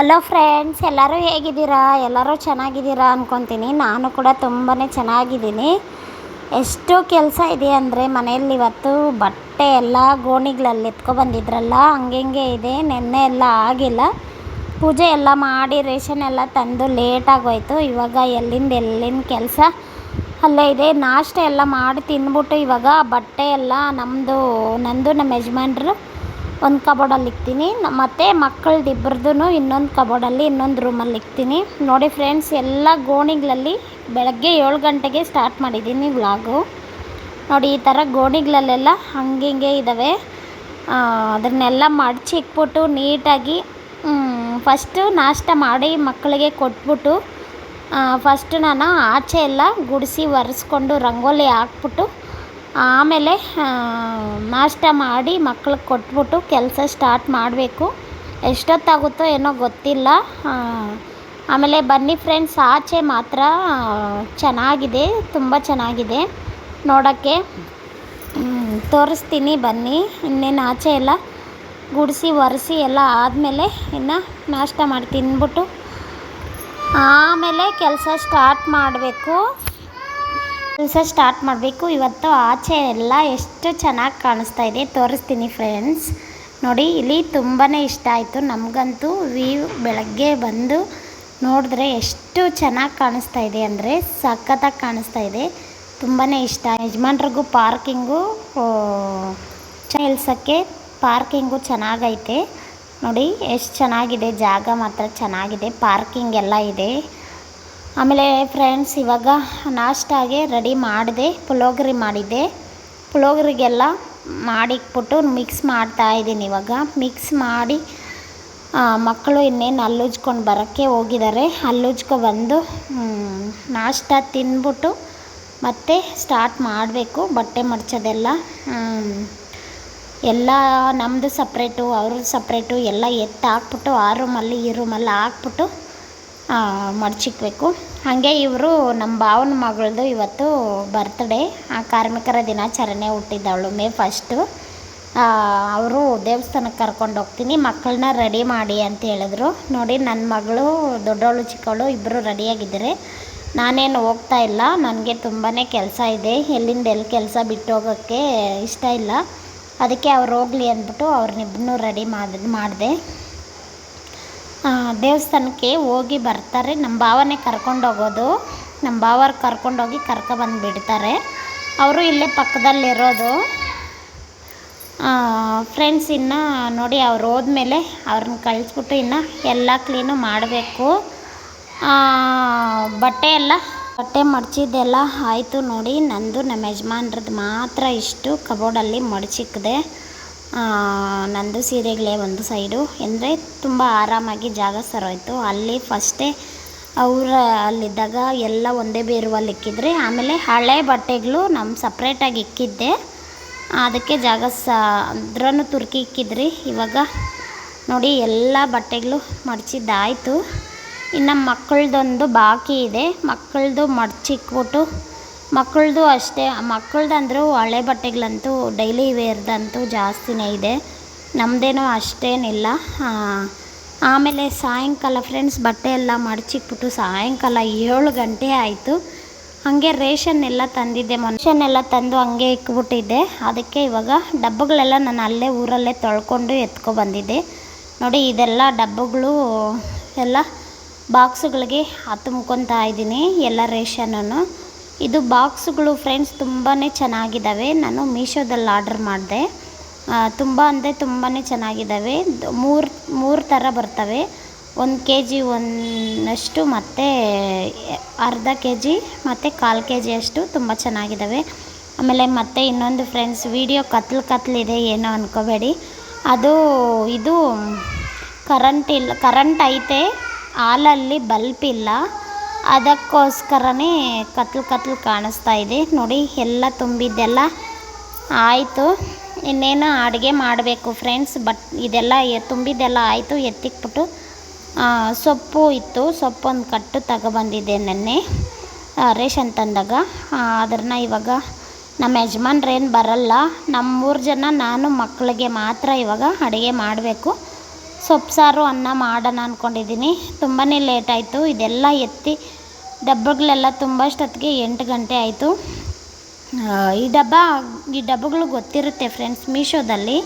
Hello friends ಎಲ್ಲರೂ ಹೇಗಿದ್ದೀರಾ? ಎಲ್ಲರೂ ಚೆನ್ನಾಗಿದ್ದೀರಾ ಅಂದ್ಕೊತೀನಿ ನಾನು ಕೂಡ ತುಂಬಾ ಚೆನ್ನಾಗಿದ್ದೀನಿ. ಎಷ್ಟು ಕೆಲಸ ಇದೆ ಅಂದರೆ ಮನೆಯಲ್ಲಿ ಇವತ್ತು ಬಟ್ಟೆ ಎಲ್ಲ ಗೋಣಿಗಳಲ್ಲಿ ಎತ್ಕೊಬಂದಿದ್ರಲ್ಲ ಹಂಗೆ ಇದೆ. ನೆನ್ನೆ ಎಲ್ಲ ಆಗಿಲ್ಲ. ಪೂಜೆ ಎಲ್ಲ ಮಾಡಿ ರೇಷನ್ ಎಲ್ಲ ತಂದು ಲೇಟಾಗೋಯ್ತು ಇವಾಗ ಎಲ್ಲಿಂದ ಎಲ್ಲಿಂದ ಕೆಲಸ? ಅಲ್ಲೇ ಇದೆ. ನಾಷ್ಟ ಎಲ್ಲ ಮಾಡಿ ತಿಂದ್ಬಿಟ್ಟು ಇವಾಗ ಬಟ್ಟೆ ಎಲ್ಲ ನಮ್ಮದು ನಂದು ನಮ್ಮ ಯಜಮಾನ್ರು ಒಂದು ಕಬೋರ್ಡಲ್ಲಿ ಇಕ್ತೀನಿ. ಮತ್ತು ಮಕ್ಕಳದ್ದು ಇಬ್ಬರದ್ದು ಇನ್ನೊಂದು ಕಬೋರ್ಡಲ್ಲಿ ಇನ್ನೊಂದು ರೂಮಲ್ಲಿ ಇಕ್ತೀನಿ. ನೋಡಿ ಫ್ರೆಂಡ್ಸ್ ಎಲ್ಲ ಗೋಣಿಗಳಲ್ಲಿ ಬೆಳಗ್ಗೆ ಏಳು ಗಂಟೆಗೆ ಸ್ಟಾರ್ಟ್ ಮಾಡಿದ್ದೀನಿ ವ್ಲಾಗು ನೋಡಿ, ಈ ಥರ ಗೋಣಿಗಳಲ್ಲೆಲ್ಲ ಹಂಗೆ ಹಿಂಗೆ ಇದ್ದಾವೆ ಅದನ್ನೆಲ್ಲ ಮಡಚಿ ಇಕ್ಬಿಟ್ಟು ನೀಟಾಗಿ ಫಸ್ಟು ನಾಷ್ಟ ಮಾಡಿ ಮಕ್ಕಳಿಗೆ ಕೊಟ್ಬಿಟ್ಟು ಫಸ್ಟ್ ನಾನು ಆಚೆ ಎಲ್ಲ ಗುಡಿಸಿ ಒರೆಸ್ಕೊಂಡು, ರಂಗೋಲಿ ಹಾಕ್ಬಿಟ್ಟು ಆಮೇಲೆ ನಾಷ್ಟ ಮಾಡಿ ಮಕ್ಳಿಗೆ ಕೊಟ್ಬಿಟ್ಟು ಕೆಲಸ ಸ್ಟಾರ್ಟ್ ಮಾಡಬೇಕು. ಎಷ್ಟೊತ್ತಾಗುತ್ತೋ ಏನೋ ಗೊತ್ತಿಲ್ಲ. ಆಮೇಲೆ ಬನ್ನಿ ಫ್ರೆಂಡ್ಸ್ ಆಚೆ ಮಾತ್ರ ಚೆನ್ನಾಗಿದೆ, ತುಂಬ ಚೆನ್ನಾಗಿದೆ. ನೋಡೋಕ್ಕೆ ತೋರಿಸ್ತೀನಿ ಬನ್ನಿ. ಇನ್ನೇನು ಆಚೆ ಎಲ್ಲ ಗುಡಿಸಿ, ಒರೆಸಿ ಎಲ್ಲ ಆದಮೇಲೆ ಇನ್ನು ನಾಷ್ಟ ಮಾಡಿ ತಿಂದ್ಬಿಟ್ಟು ಆಮೇಲೆ ಕೆಲಸ ಸ್ಟಾರ್ಟ್ ಮಾಡಬೇಕು. ಕೆಲಸ ಸ್ಟಾರ್ಟ್ ಮಾಡಬೇಕು. ಇವತ್ತು ಆಚೆ ಎಲ್ಲ ಎಷ್ಟು ಚೆನ್ನಾಗಿ ಕಾಣಿಸ್ತಾ ಇದೆ ತೋರಿಸ್ತೀನಿ ಫ್ರೆಂಡ್ಸ್ ನೋಡಿ, ಇಲ್ಲಿ ತುಂಬಾ ಇಷ್ಟ ಆಯಿತು. ನಮಗಂತೂ ವ್ಯೂ ಬೆಳಗ್ಗೆ ಬಂದು ನೋಡಿದ್ರೆ ಎಷ್ಟು ಚೆನ್ನಾಗಿ ಕಾಣಿಸ್ತಾ ಇದೆ ಅಂದರೆ ಸಖತ್ತಾಗಿ ಕಾಣಿಸ್ತಾ ಇದೆ. ತುಂಬಾ ಇಷ್ಟ. ಯಜಮಾನ್ರಿಗೂ ಪಾರ್ಕಿಂಗು ಚೆಲ್ಸೋಕ್ಕೆ ಪಾರ್ಕಿಂಗು ಚೆನ್ನಾಗೈತೆ. ನೋಡಿ, ಎಷ್ಟು ಚೆನ್ನಾಗಿದೆ ಜಾಗ ಮಾತ್ರ ಚೆನ್ನಾಗಿದೆ. ಪಾರ್ಕಿಂಗ್ ಎಲ್ಲ ಇದೆ. ಆಮೇಲೆ ಫ್ರೆಂಡ್ಸ್ ಇವಾಗ ನಾಷ್ಟಾಗೆ ರೆಡಿ ಮಾಡಿದೆ ಪುಳೋಗರೆ ಮಾಡಿದ್ದೆ. ಪುಳೋಗ್ರಿಗೆಲ್ಲ ಮಾಡಿಕ್ಬಿಟ್ಟು ಮಿಕ್ಸ್ ಮಾಡ್ತಾ ಇದ್ದೀನಿ ಇವಾಗ. ಮಿಕ್ಸ್ ಮಾಡಿ ಮಕ್ಕಳು ಇನ್ನೇನು ಹಲ್ಲುಜ್ಕೊಂಡು ಬರೋಕ್ಕೆ ಹೋಗಿದ್ದಾರೆ. ಹಲ್ಲುಜ್ಕೊ ಬಂದು ನಾಷ್ಟ ತಿಂದ್ಬಿಟ್ಟು ಮತ್ತೆ ಸ್ಟಾರ್ಟ್ ಮಾಡಬೇಕು, ಬಟ್ಟೆ ಮಡ್ಚೋದೆಲ್ಲ. ಎಲ್ಲ ನಮ್ಮದು ಸಪ್ರೇಟು ಅವ್ರದ್ದು ಸಪ್ರೇಟು ಎಲ್ಲ ಎತ್ತು ಹಾಕ್ಬಿಟ್ಟು ಆ ರೂಮಲ್ಲಿ ಈ ರೂಮಲ್ಲಿ ಹಾಕ್ಬಿಟ್ಟು ಮಡ್ಚಿಕ್ಬೇಕು. ಹಾಗೆ ಇವರು ನಮ್ಮ ಭಾವನ ಮಗಳದು ಇವತ್ತು ಬರ್ತ್ಡೇ ಆ ಕಾರ್ಮಿಕರ ದಿನಾಚರಣೆ ಹುಟ್ಟಿದ್ದವಳು ಮೇ ಫಸ್ಟು ಅವರು ದೇವಸ್ಥಾನಕ್ಕೆ ಕರ್ಕೊಂಡು ಹೋಗ್ತೀನಿ. ಮಕ್ಕಳನ್ನ ರೆಡಿ ಮಾಡಿ ಅಂತ ಹೇಳಿದ್ರು. ನೋಡಿ ನನ್ನ ಮಗಳು, ದೊಡ್ಡವಳು, ಚಿಕ್ಕವಳು ಇಬ್ಬರು ರೆಡಿಯಾಗಿದ್ದಾರೆ ನಾನೇನು ಹೋಗ್ತಾ ಇಲ್ಲ. ನನಗೆ ತುಂಬಾ ಕೆಲಸ ಇದೆ. ಎಲ್ಲಿಂದ ಎಲ್ಲಿ ಕೆಲಸ ಬಿಟ್ಟು ಹೋಗೋಕ್ಕೆ ಇಷ್ಟ ಇಲ್ಲ. ಅದಕ್ಕೆ ಅವ್ರು ಹೋಗಲಿ ಅಂದ್ಬಿಟ್ಟು ಅವ್ರನ್ನಿಬ್ಬರನ್ನೂ ರೆಡಿ ಮಾಡಿ, ಮಾಡಿದೆ. ದೇವಸ್ಥಾನಕ್ಕೆ ಹೋಗಿ ಬರ್ತಾರೆ. ನಮ್ಮ ಭಾವನೆ ಕರ್ಕೊಂಡೋಗೋದು ನಮ್ಮ ಭಾವರು ಕರ್ಕೊಂಡೋಗಿ ಕರ್ಕೊಬಂದು ಬಿಡ್ತಾರೆ. ಅವರು ಇಲ್ಲೇ ಪಕ್ಕದಲ್ಲಿರೋದು. ಫ್ರೆಂಡ್ಸ್ ಇನ್ನು ನೋಡಿ ಅವ್ರು ಹೋದ್ಮೇಲೆ ಅವ್ರನ್ನ ಕಳಿಸ್ಬಿಟ್ಟು ಇನ್ನು ಎಲ್ಲ ಕ್ಲೀನು ಮಾಡಬೇಕು. ಬಟ್ಟೆ ಎಲ್ಲ, ಬಟ್ಟೆ ಮಡಚಿದ್ದೆಲ್ಲ ಆಯಿತು ನೋಡಿ. ನಂದು ನಮ್ಮ ಯಜಮಾನ್ರದ್ದು ಮಾತ್ರ ಇಷ್ಟು. ಕಬೋರ್ಡಲ್ಲಿ ಮಡಚಿಕ್ಕಿದೆ. ನಂದು ಸೀರೆಗಳೇ ಒಂದು ಸೈಡು. ಅಂದರೆ ತುಂಬ ಆರಾಮಾಗಿ ಜಾಗ ಸರೋಯ್ತು. ಅಲ್ಲಿ ಫಸ್ಟೇ ಅವರ ಅಲ್ಲಿದ್ದಾಗ ಎಲ್ಲ ಒಂದೇ ಬೇರುವಲ್ಲಿ ಇಕ್ಕಿದ್ರೆ, ಆಮೇಲೆ ಹಳೆ ಬಟ್ಟೆಗಳು ನಮ್ಮ ಸಪ್ರೇಟಾಗಿ ಇಕ್ಕಿದ್ದೆ. ಅದಕ್ಕೆ ಜಾಗ ಸ ಅದ್ರೂ ತುರ್ಕಿ ಇಕ್ಕಿದ್ರಿ. ಇವಾಗ ನೋಡಿ ಎಲ್ಲ ಬಟ್ಟೆಗಳು ಮಡಚಿದ್ದಾಯಿತು. ಇನ್ನು ಮಕ್ಕಳದೊಂದು ಬಾಕಿ ಇದೆ. ಮಕ್ಕಳದು ಮಡಚಿಕ್ಬಿಟ್ಟು ಮಕ್ಕಳದು ಅಷ್ಟೇ. ಮಕ್ಕಳದಂದ್ರೂ ಹಳೆ ಬಟ್ಟೆಗಳಂತೂ ಡೈಲಿ ವೇರ್ದಂತೂ ಜಾಸ್ತಿನೇ ಇದೆ. ನಮ್ಮದೇನೋ ಅಷ್ಟೇನಿಲ್ಲ. ಆಮೇಲೆ ಸಾಯಂಕಾಲ ಫ್ರೆಂಡ್ಸ್ ಬಟ್ಟೆ ಎಲ್ಲ ಮಡಚಿಕ್ಬಿಟ್ಟು ಸಾಯಂಕಾಲ ಏಳು ಗಂಟೆ ಆಯಿತು. ಹಾಗೆ ರೇಷನ್ ಎಲ್ಲ ತಂದಿದ್ದೆ. ಮನುಷ್ಯನೆಲ್ಲ ಎಲ್ಲ ತಂದು ಹಂಗೆ ಇಕ್ಬಿಟ್ಟಿದ್ದೆ. ಅದಕ್ಕೆ ಇವಾಗ ಡಬ್ಬಗಳೆಲ್ಲ ನಾನು ಅಲ್ಲೇ ಊರಲ್ಲೇ ತೊಳ್ಕೊಂಡು ಎತ್ಕೊ ಬಂದಿದ್ದೆ. ನೋಡಿ, ಇದೆಲ್ಲ ಡಬ್ಬಗಳು ಎಲ್ಲ ಬಾಕ್ಸ್ಗಳಿಗೆ ತುಂಬ್ಕೊತಾ ಇದ್ದೀನಿ, ಎಲ್ಲ ರೇಷನನ್ನು. ಇದು ಬಾಕ್ಸ್ಗಳು ಫ್ರೆಂಡ್ಸ್ ತುಂಬಾ ಚೆನ್ನಾಗಿದ್ದಾವೆ ನಾನು ಮೀಶೋದಲ್ಲಿ ಆರ್ಡರ್ ಮಾಡಿದೆ. ತುಂಬ ಅಂದರೆ ತುಂಬಾ ಚೆನ್ನಾಗಿದ್ದಾವೆ ಮೂರು ಮೂರು ಥರ ಬರ್ತವೆ. ಒಂದು ಕೆ ಜಿ ಒಂದಷ್ಟು ಮತ್ತು ಅರ್ಧ ಕೆ ಜಿ ಮತ್ತು ಕಾಲು ಕೆ ಜಿಯಷ್ಟು ತುಂಬ ಚೆನ್ನಾಗಿದ್ದಾವೆ ಆಮೇಲೆ ಮತ್ತೆ ಇನ್ನೊಂದು ಫ್ರೆಂಡ್ಸ್ ವಿಡಿಯೋ ಕತ್ಲು ಕತ್ಲಿದೆ ಏನೋ ಅನ್ಕೋಬೇಡಿ. ಅದು, ಇದು ಕರೆಂಟ್ ಇಲ್ಲ ಕರೆಂಟ್ ಐತೆ. ಹಾಲಲ್ಲಿ ಬಲ್ಪ್ ಇಲ್ಲ. ಅದಕ್ಕೋಸ್ಕರನೇ ಕತ್ಲು ಕತ್ಲು ಕಾಣಿಸ್ತಾ ಇದೆ. ನೋಡಿ, ಎಲ್ಲ ತುಂಬಿದ್ದೆಲ್ಲ ಆಯಿತು. ಇನ್ನೇನು ಅಡುಗೆ ಮಾಡಬೇಕು ಫ್ರೆಂಡ್ಸ್ ಬಟ್ ಇದೆಲ್ಲ ತುಂಬಿದ್ದೆಲ್ಲ ಆಯಿತು ಎತ್ತಿಕ್ಬಿಟ್ಟು ಸೊಪ್ಪು ಇತ್ತು. ಸೊಪ್ಪೊಂದು ಕಟ್ಟು ತಗೊಬಂದಿದ್ದೆ ನೆನ್ನೆ ರೇಷನ್ ತಂದಾಗ. ಅದನ್ನು ಇವಾಗ ನಮ್ಮ ಯಜಮಾನ್ರೇನು ಬರಲ್ಲ. ನಮ್ಮ ಮೂರು ಜನ ನಾನು ಮಕ್ಕಳಿಗೆ ಮಾತ್ರ ಇವಾಗ ಅಡುಗೆ ಮಾಡಬೇಕು. ಸೊಪ್ಪು ಸಾರು ಅನ್ನ ಮಾಡೋಣ ಅಂದ್ಕೊಂಡಿದ್ದೀನಿ ತುಂಬಾ ಲೇಟಾಯಿತು ಇದೆಲ್ಲ ಎತ್ತಿ ಡಬ್ಬಗಳೆಲ್ಲ ತುಂಬಷ್ಟೊತ್ತಿಗೆ ಎಂಟು ಗಂಟೆ ಆಯಿತು. ಈ ಡಬ್ಬ, ಈ ಡಬ್ಬಗಳು ಗೊತ್ತಿರುತ್ತೆ ಫ್ರೆಂಡ್ಸ್, ಮೀಶೋದಲ್ಲಿ.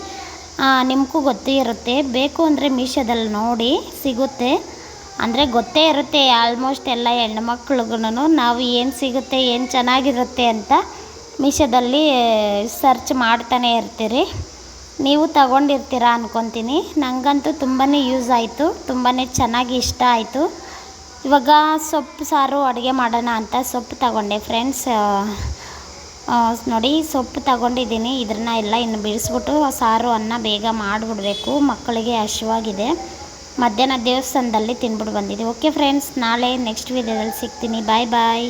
ನಿಮಗೂ ಗೊತ್ತೇ ಇರುತ್ತೆ. ಬೇಕು ಅಂದರೆ ಮೀಶೋದಲ್ಲಿ ನೋಡಿ, ಸಿಗುತ್ತೆ. ಅಂದರೆ ಗೊತ್ತೇ ಇರುತ್ತೆ, ಆಲ್ಮೋಸ್ಟ್ ಎಲ್ಲ ಹೆಣ್ಮಕ್ಳಿಗೂ ನಾವು ಏನು ಸಿಗುತ್ತೆ, ಏನು ಚೆನ್ನಾಗಿರುತ್ತೆ ಅಂತ ಮೀಶೋದಲ್ಲಿ ಸರ್ಚ್ ಮಾಡ್ತಾನೆ ಇರ್ತೀರಿ. ನೀವು ತಗೊಂಡಿರ್ತೀರಾ ಅಂದ್ಕೊತೀನಿ ನನಗಂತೂ ತುಂಬಾ ಯೂಸ್ ಆಯಿತು ತುಂಬಾ ಚೆನ್ನಾಗಿ ಇಷ್ಟ ಆಯಿತು. ಇವಾಗ ಸೊಪ್ಪು, ಸಾರು ಅಡುಗೆ ಮಾಡೋಣ ಅಂತ ಸೊಪ್ಪು ತಗೊಂಡೆ. ಫ್ರೆಂಡ್ಸ್ ನೋಡಿ, ಸೊಪ್ಪು ತಗೊಂಡಿದ್ದೀನಿ. ಇದನ್ನ ಎಲ್ಲ ಇನ್ನು ಬಿಡಿಸ್ಬಿಟ್ಟು ಸಾರು, ಅನ್ನ ಬೇಗ ಮಾಡಿಬಿಡ್ಬೇಕು. ಮಕ್ಕಳಿಗೆ ಹಸಿವಾಗಿದೆ. ಮಧ್ಯಾಹ್ನ ದೇವಸ್ಥಾನದಲ್ಲಿ ತಿನ್ಬಿಟ್ಟು ಬಂದಿದ್ದೆ. ಓಕೆ ಫ್ರೆಂಡ್ಸ್ ನಾಳೆ ನೆಕ್ಸ್ಟ್ ವೀಡಿಯೋದಲ್ಲಿ ಸಿಗ್ತೀನಿ. ಬಾಯ್ ಬಾಯ್